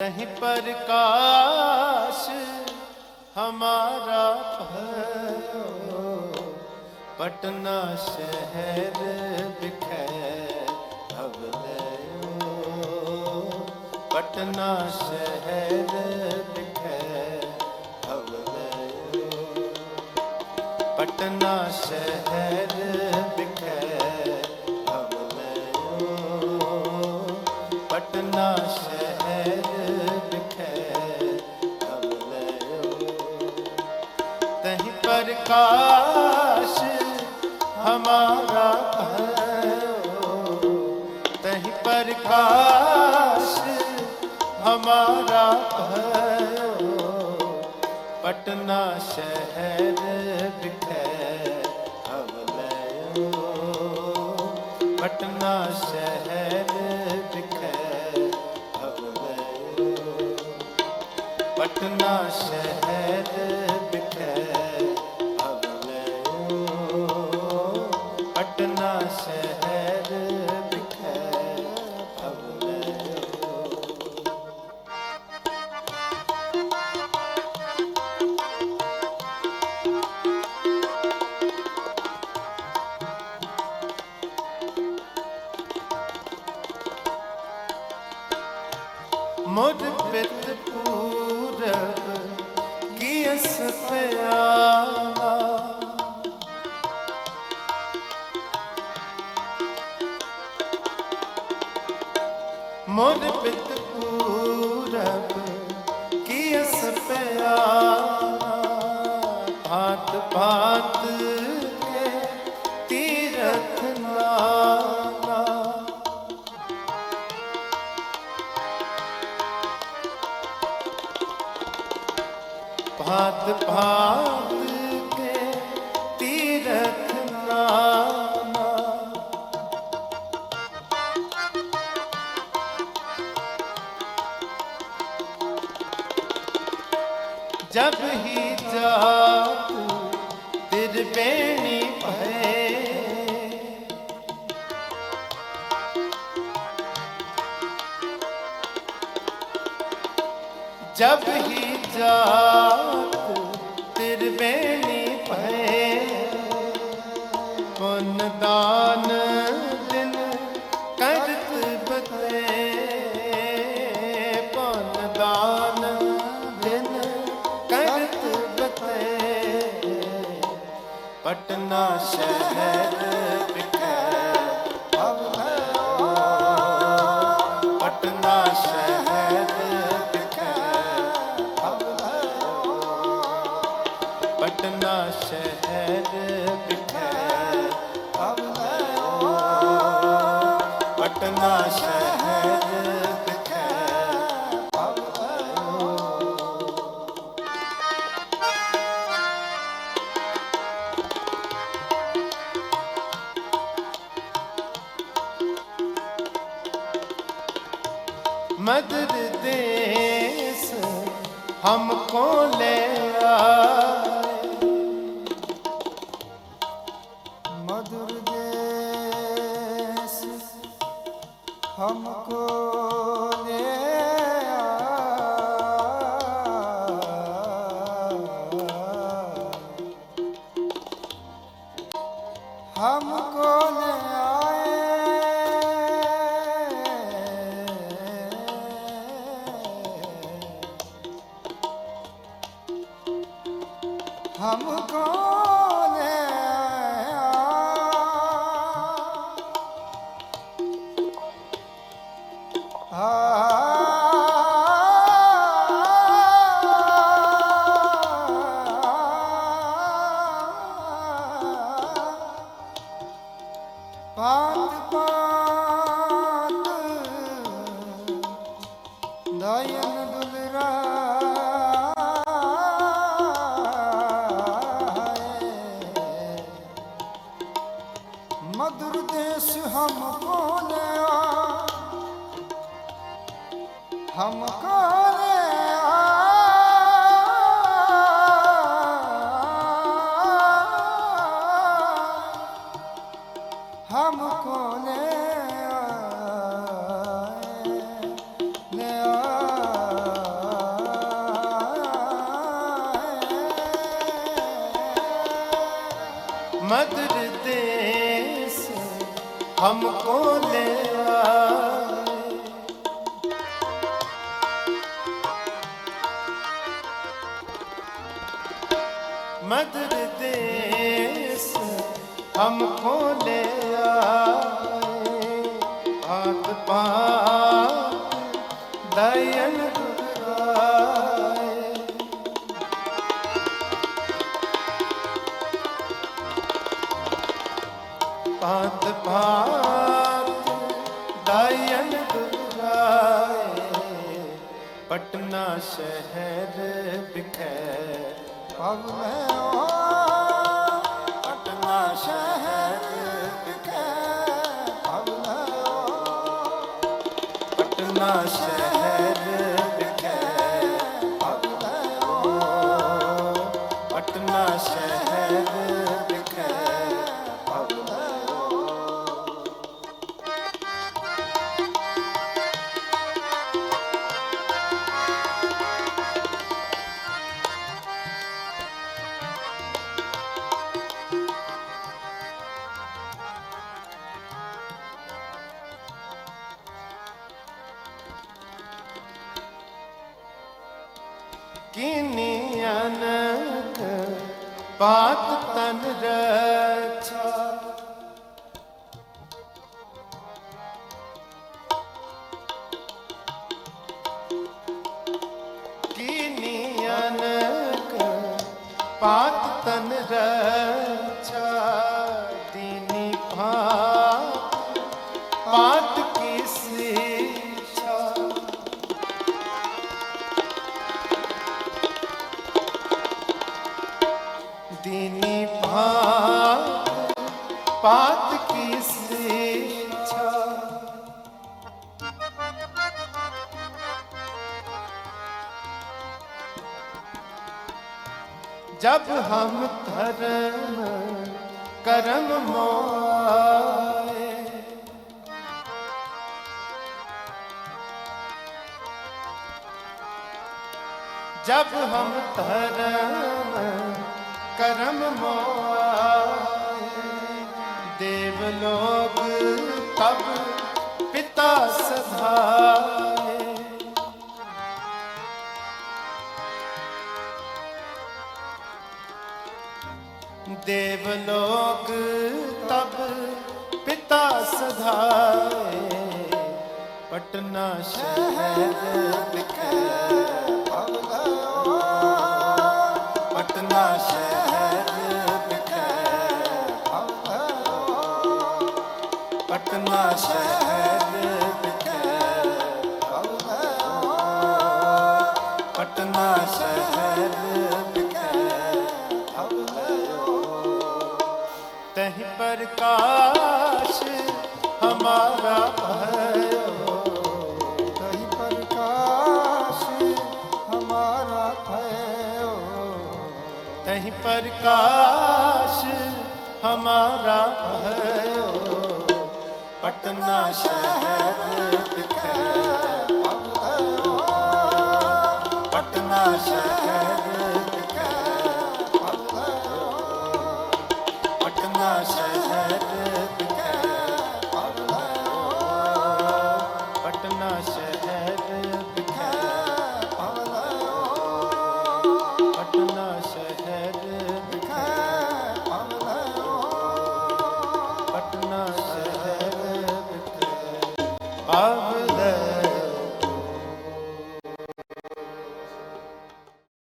कहीं प्रकाश हमारा भयो पटना शहर बिखर भवलयो पटना शहर बिखर भवलयो पटना शहर बिखर भवलयो पटना शहर प्रकाश हमारा भयो तहीं प्रकाश हमारा भयो पटना शहर बिखर भवलयो पटना शहर बिखर भवलयो पटना शहर ਮੁਝ ਪਿਤ ਪੂਰਬ ਕੀ ਅਸ ਪਿਆਵਾ ਮੁਝ ਪਿਤ ਭਾਤ ਭਾਤ ਕੇ ਤੀਰਥ ਨਾਮਾ ਜਬ ਹੀ ਜਾਤ ਤਿਰ ਬੇਣੀ ਭਏ जब ही ਜਾ मदद देश हमको ले आए हमको ले आए। हमको ले आए हमको मधुर देश हम बोले हम करे हम को ले मधुर हमको ले आए मदर देश हमको ले आए हाथ पाँव दयन दुर्गाए ਭਾਤ ਪਟਨਾ ਸ਼ਹਿਰ ਵਿਖੇ। ਪਵ ਕਿਨੀ ਅਨਕ ਪਾਤ ਤਨ ਰਛਾ ਕਿਨੀ ਅਨਕ ਪਾਤ ਤਨ ਰਛਾ जब हम धर्म कर्म मोए जब हम धर्म कर्म मोए देवलोक तब पिता सधाए ਦੇਵ ਲੋਕ ਤਬ ਪਿਤਾ ਸਧਾਏ। ਪਟਨਾ ਸ਼ਹਿਰ ਵਿਖੇ ਪਟਨਾ ਸ਼ਹਿਰ ਵਿਖੇ ਭਵ ਗਇਓ ਪਟਨਾ ਸ਼ਹਿਰ ਵਿਖੇ ਭਵ ਗਇਓ ਪਟਨਾ ਸ਼ਹਿਰ ਮਾਰਾ ਭਇਓ ਤਹੀ ਪ੍ਰਕਾਸ਼ ਹਮਾਰਾ ਭਇਓ ਤਹੀ ਪ੍ਰਕਾਸ਼ ਹਮਾਰਾ ਭਇਓ ਪਟਨਾ ਸ਼ਹਿਰ